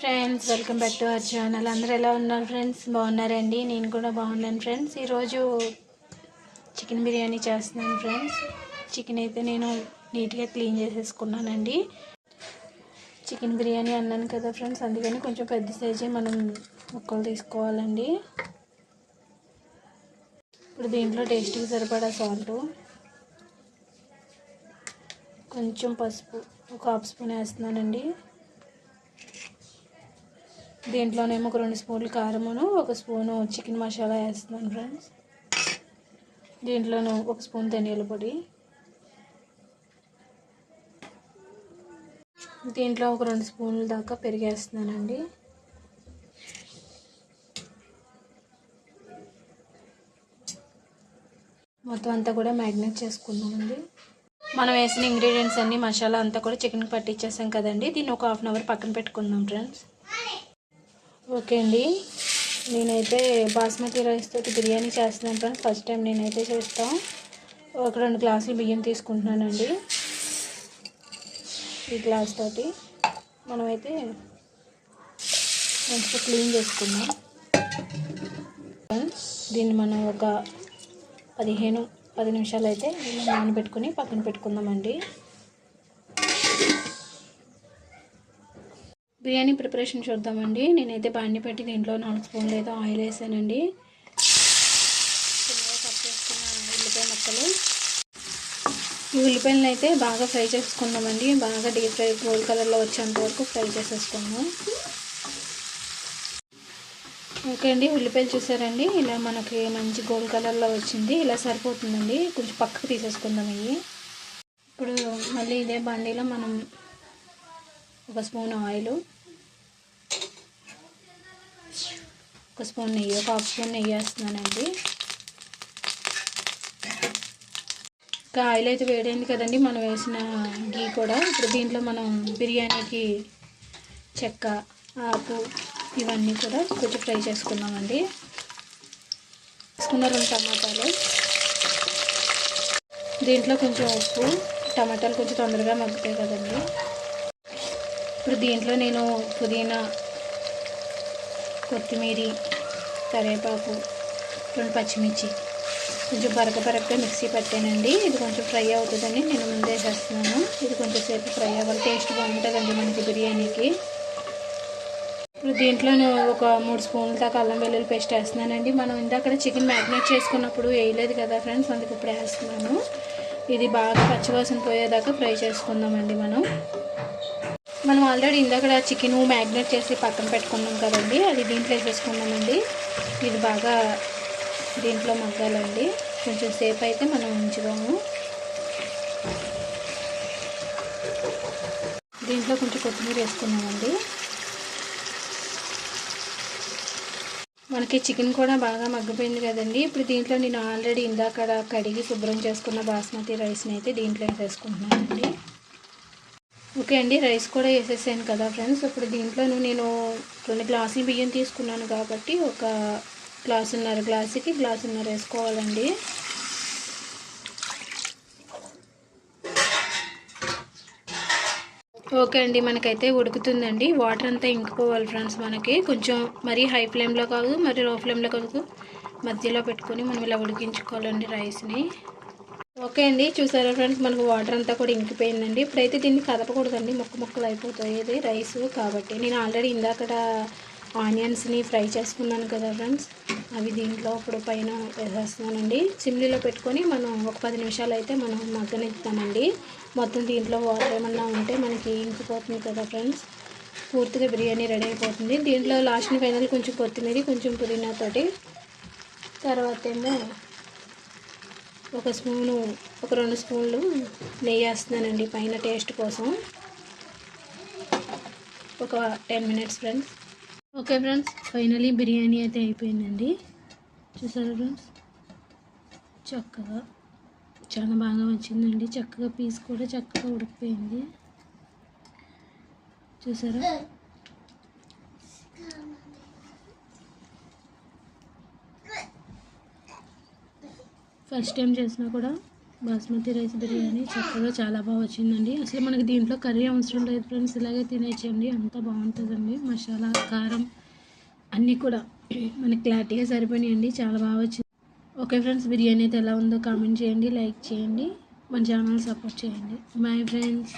Friends welcome back to our channel. అందరూ ఎలా ఉన్నారు ఫ్రెండ్స్? బాగున్నారండి? నేను కూడా బాగున్నాను ఫ్రెండ్స్. ఈరోజు చికెన్ బిర్యానీ చేస్తున్నాను ఫ్రెండ్స్. చికెన్ అయితే నేను నీట్గా క్లీన్ చేసేసుకున్నానండి. చికెన్ బిర్యానీ అన్నాను కదా ఫ్రెండ్స్ అందుకని కొంచెం పెద్ద సైజే మనం ముక్కలు తీసుకోవాలండి. ఇప్పుడు దీంట్లో టేస్ట్కి సరిపడా సాల్ట్ కొంచెం పసుపు ఒక హాఫ్ స్పూన్ వేస్తున్నానండి. దీంట్లోనేమో ఒక రెండు స్పూన్లు కారమును ఒక స్పూను చికెన్ మసాలా వేస్తున్నాను ఫ్రెండ్స్. దీంట్లోనూ ఒక స్పూన్ ధనియాల పొడి. దీంట్లో ఒక రెండు స్పూన్ల దాకా పెరిగేస్తున్నానండి. మొత్తం అంతా కూడా మ్యాగ్నేట్ చేసుకుందామండి. మనం వేసిన ఇంగ్రీడియంట్స్ అన్ని మసాలా అంతా కూడా చికెన్కి పట్టించేసాం కదండి. దీన్ని ఒక హాఫ్ అన్ అవర్ పక్కన పెట్టుకుందాం ఫ్రెండ్స్. ఓకే అండి. నేనైతే బాస్మతి రైస్ తోటి బిర్యానీ చేస్తున్నాను ఫ్రెండ్స్. ఫస్ట్ టైం నేనైతే చేస్తాం. ఒక రెండు గ్లాసులు బియ్యం తీసుకుంటున్నానండి. ఈ గ్లాస్ తోటి మనమైతే మంచిగా క్లీన్ చేసుకుందాం. దీన్ని మనం ఒక పదిహేను పది నిమిషాలు అయితే నానబెట్టుకుని పక్కన పెట్టుకుందామండి. బిర్యానీ ప్రిపరేషన్ చూద్దామండి. నేనైతే బాండి పెట్టి దీంట్లో నాలుగు స్పూన్లు అయితే ఆయిల్ వేసానండి. చిన్నగా కట్ చేసుకున్న ఉల్లిపాయ ముక్కలు. ఈ ఉల్లిపాయలను అయితే బాగా ఫ్రై చేసుకుందామండి. బాగా డీప్ ఫ్రై గోల్డ్ కలర్లో వచ్చేంత వరకు ఫ్రై చేసేసుకుందాం. ఓకే అండి ఉల్లిపాయలు చూసారండి. ఇలా మనకి మంచి గోల్డ్ కలర్లో వచ్చింది. ఇలా సరిపోతుందండి. కొంచెం పక్కకు తీసేసుకుందాం ఇవి. ఇప్పుడు మళ్ళీ ఇదే బండిలో మనం ఒక స్పూన్ ఆయిల్ ఒక స్పూన్ నెయ్యి ఒక హాఫ్ స్పూన్ నెయ్యి వేస్తున్నానండి. ఇంకా ఆయిల్ అయితే వేడైంది కదండి మనం వేసిన గీ కూడా. ఇప్పుడు దీంట్లో మనం బిర్యానీకి చెక్క ఆకు ఇవన్నీ కూడా కొంచెం ఫ్రై చేసుకున్నామండి. వేసుకున్న రెండు టమాటాలు. దీంట్లో కొంచెం ఉప్పు టమాటాలు కొంచెం తొందరగా మగ్గుతాయి కదండి. ఇప్పుడు దీంట్లో నేను పుదీనా కొత్తిమీర కరివేపాకు రెండు పచ్చిమిర్చి కొంచెం బరక బరకగా మిక్సీ పెట్టానండి. ఇది కొంచెం ఫ్రై అవుతుందని నేను ముందే చేస్తున్నాను. ఇది కొంచెం సేపు ఫ్రై అవ్వాలి. టేస్ట్ బాగుంటుందండి మనకి బిర్యానీకి. ఇప్పుడు దీంట్లో ఒక మూడు స్పూన్ల దాకా అల్లం వెల్లుల్లి పేస్ట్ వేస్తున్నానండి. మనం ఇందాక చికెన్ మ్యారినేట్ చేసుకున్నప్పుడు వేయలేదు కదా ఫ్రెండ్స్ అందుకు ఇప్పుడు వేస్తున్నాను. ఇది బాగా పచ్చివాసన పోయేదాకా ఫ్రై చేసుకుందామండి మనం. మనం ఆల్రెడీ ఇందాక చికెన్ మ్యాగ్నేట్ చేసి పక్కన పెట్టుకున్నాం కదండి అది దీంట్లో వేసేసుకున్నామండి. ఇది బాగా దీంట్లో మగ్గాలండి. కొంచెం సేపు అయితే మనం ఉంచుదాము. దీంట్లో కొంచెం కొత్తిమీర వేసుకున్నామండి. మనకి చికెన్ కూడా బాగా మగ్గిపోయింది కదండి. ఇప్పుడు దీంట్లో నేను ఆల్రెడీ ఇందాక కడిగి శుభ్రం చేసుకున్న బాస్మతి రైస్ని అయితే దీంట్లో వేసేసుకుంటున్నానండి ఓకే అండి రైస్ కూడా వేసేసాను కదా ఫ్రెండ్స్. ఇప్పుడు దీంట్లోను నేను రెండు గ్లాసులు బియ్యం తీసుకున్నాను కాబట్టి ఒక గ్లాసున్నర గ్లాసుకి గ్లాసున్నర వేసుకోవాలండి. ఓకే అండి మనకైతే ఉడుకుతుందండి. వాటర్ అంతా ఇంకిపోవాలి ఫ్రెండ్స్ మనకి. కొంచెం మరీ హై ఫ్లేమ్లో కాదు మరీ లో ఫ్లేమ్లో కాదు. మధ్యలో పెట్టుకొని మనం ఇలా ఉడికించుకోవాలండి రైస్ని. ఓకే అండి చూసారా ఫ్రెండ్స్ మనకు వాటర్ అంతా కూడా ఇంకిపోయిందండి. ఇప్పుడైతే దీన్ని కదపకూడదండి ముక్క ముక్కలు అయిపోతాయి. రైస్ కాబట్టి. నేను ఆల్రెడీ ఇందాకడ ఆనియన్స్ని ఫ్రై చేసుకున్నాను కదా ఫ్రెండ్స్ అవి దీంట్లో ఇప్పుడు పైన వేసేస్తున్నానండి. చిమ్లీలో పెట్టుకొని మనం ఒక పది నిమిషాలు అయితే మనం మగ్గనిస్తామండి మొత్తం దీంట్లో వాటర్ ఏమన్నా ఉంటే మనకి ఇంకిపోతుంది కదా ఫ్రెండ్స్. పూర్తిగా బిర్యానీ రెడీ అయిపోతుంది. దీంట్లో లాస్ట్ని ఫైనల్ కొంచెం కొత్తిమీర కొంచెం పుదీనాతోటి తర్వాత ఏమో ఒక స్పూను ఒక రెండు స్పూన్లు నెయ్యి వేస్తున్నానండి పైన టేస్ట్ కోసం. ఒక ten minutes friends. Okay friends finally biryani అయితే అయిపోయిందండి. చూసారా ఫ్రెండ్స్? చక్కగా చాలా బాగా వచ్చిందండి. చక్కగా పీస్ కూడా చక్కగా ఉడికిపోయింది. చూసారా? ఫస్ట్ టైం చేసినా కూడా బాస్మతి రైస్ బిర్యానీ చక్కగా చాలా బాగా వచ్చిందండి. అసలు మనకి దీంట్లో కర్రీ అవసరం లేదు ఫ్రెండ్స్ ఇలాగే తినేయచ్చండి అంత బాగుంటుందండి. మసాలా కారం అన్నీ కూడా మనకి క్లారిటీగా సరిపోయినాయండి. చాలా బాగా వచ్చింది. ఓకే ఫ్రెండ్స్ బిర్యానీ అయితే ఎలా ఉందో కామెంట్ చేయండి లైక్ చేయండి మన ఛానల్ సపోర్ట్ చేయండి. Bye friends.